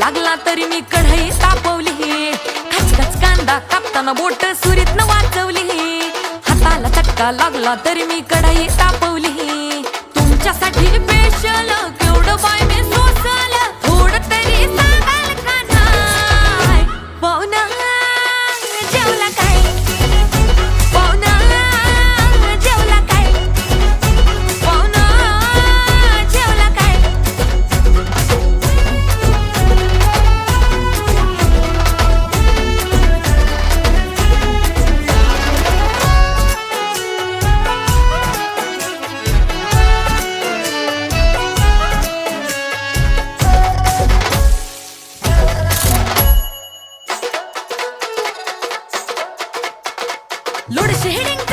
लागला तरी मी कढई तापवली. खचखच कांदा कापताना बोट सुरीतनं वाचवली. हाताला चक्का लागला तरी मी कढई तापवली. तुमच्यासाठी स्पेशल तरी जेवला काय లోడ్ షేడింగ్